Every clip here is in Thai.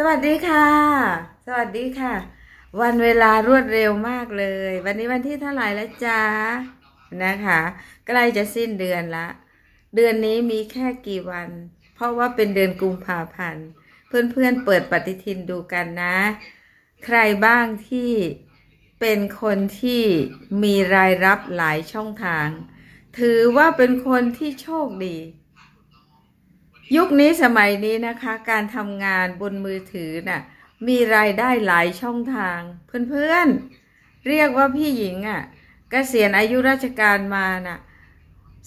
สวัสดีค่ะ สวัสดีค่ะ วันเวลารวดเร็วมากเลย วันนี้วันที่เท่าไหร่แล้วจ๊ะนะคะใกล้จะสิ้นเดือนละ เดือนนี้มีแค่กี่วัน เพราะว่าเป็นเดือนกุมภาพันธ์ เพื่อนๆเปิดปฏิทินดูกันนะ ใครบ้างที่เป็นคนที่มีรายรับหลายช่องทาง ถือว่าเป็นคนที่โชคดี ยุคนี้สมัยนี้นะคะ การทำงานบนมือถือน่ะมีรายได้หลายช่องทาง เพื่อนๆ เรียกว่าพี่หญิงอะ่ะเกษียณอายุราชการมาน่ะ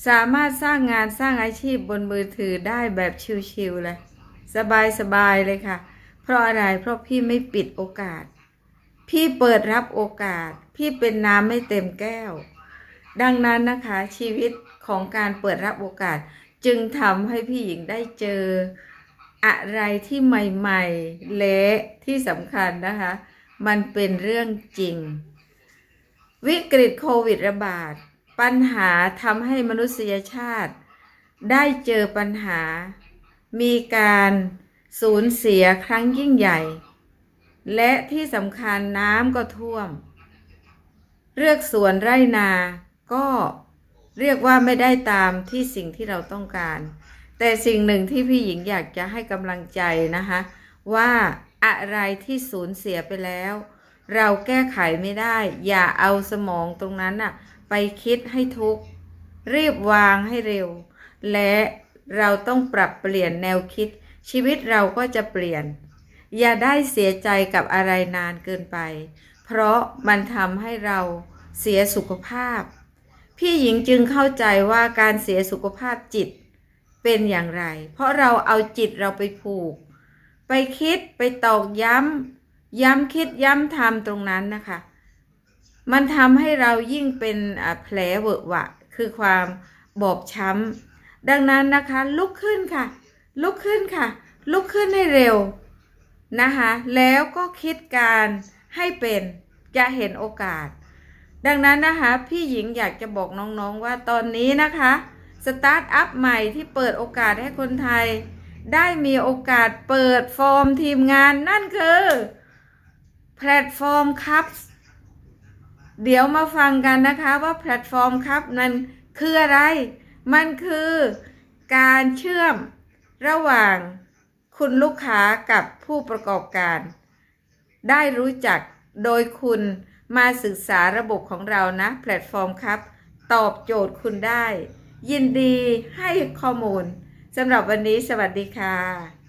สามารถสร้างงานสร้างอาชีพบนมือถือได้แบบชิวๆเลย สบายๆเลยค่ะ เพราะอะไรเพราะพี่ไม่ปิดโอกาส พี่เปิดรับโอกาส พี่เป็นน้ำไม่เต็มแก้ว ดังนั้นนะคะชีวิตของการเปิดรับโอกาส จึงทำให้พี่หญิงได้เจออะไรที่ใหม่ๆและที่สำคัญนะคะ มันเป็นเรื่องจริง วิกฤตโควิดระบาด ปัญหาทำให้มนุษยชาติ ได้เจอปัญหา มีการสูญเสียครั้งยิ่งใหญ่ และที่สำคัญน้ำก็ท่วมเลือกสวนไร่นาก็ เรียกว่าไม่ได้ตามที่สิ่งที่เราต้องการ แต่สิ่งหนึ่งที่พี่หญิงอยากจะให้กำลังใจนะคะ ว่าอะไรที่สูญเสียไปแล้ว เราแก้ไขไม่ได้ อย่าเอาสมองตรงนั้นน่ะไปคิดให้ทุกข์รีบวางให้เร็ว และเราต้องปรับเปลี่ยนแนวคิด ชีวิตเราก็จะเปลี่ยน อย่าได้เสียใจกับอะไรนานเกินไป เพราะมันทำให้เราเสียสุขภาพ พี่หญิงจึงเข้าใจว่าการเสียสุขภาพจิตเป็นอย่างไร เพราะเราเอาจิตเราไปผูก ไปคิดไปตอกย้ำ ย้ำคิดย้ำทำตรงนั้นนะคะ มันทำให้เรายิ่งเป็นแผลเวอะวะ คือความบอบช้ำ ดังนั้นนะคะลุกขึ้นค่ะ ลุกขึ้นค่ะ ลุกขึ้นให้เร็วนะคะ แล้วก็คิดการให้เป็นจะเห็นโอกาส ดังนั้นนะคะ พี่หญิงอยากจะบอกน้องๆว่าตอนนี้นะคะสตาร์ทอัพใหม่ที่เปิดโอกาสให้คนไทย ได้มีโอกาสเปิดฟอร์มทีมงานนั่นคือ แพลตฟอร์มครับ เดี๋ยวมาฟังกันนะคะว่าแพลตฟอร์มครับนั้นคืออะไร มันคือการเชื่อมระหว่างคุณลูกค้ากับผู้ประกอบการ ได้รู้จักโดยคุณ มาศึกษาระบบของเรานะ แพลตฟอร์มครับ ตอบโจทย์คุณได้ ยินดีให้ข้อมูลสำหรับวันนี้สวัสดีค่ะ